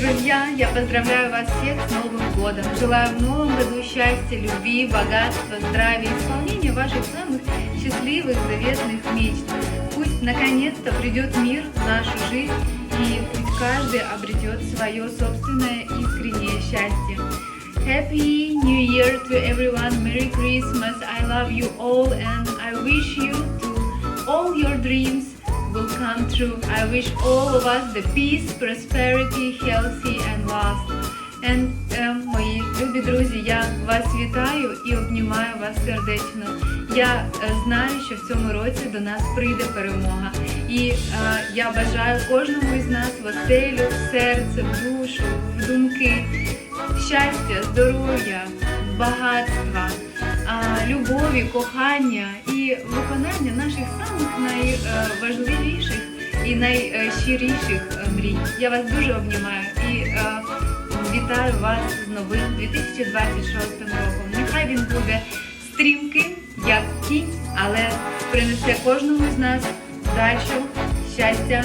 Друзья, я поздравляю вас всех с Новым годом. Желаю в новом году счастья, любви, богатства, здравия, исполнения ваших самых счастливых, заветных мечт. Пусть наконец-то придет мир в нашу жизнь и пусть каждый обретет свое собственное искреннее счастье. Happy New Year to everyone. Merry Christmas. I love you all and I wish you to all your dreams will come true. I wish all of us the peace, prosperity, healthy and love. And, е, мої любі друзі, я вас вітаю і обнімаю вас сердечно. Я е, знаю, що в цьому році до нас прийде перемога. І е, я бажаю кожному із нас в оселю, в серце, в душу, в думки щастя, здоров'я, багатства, любові, кохання і виконання наших самих найважливіших і найщиріших е, мрій. Я вас дуже обнімаю і е, вітаю вас з новим 2026 роком. Нехай він буде стрімким, як кінь, але принесе кожному з нас вдачу, щастя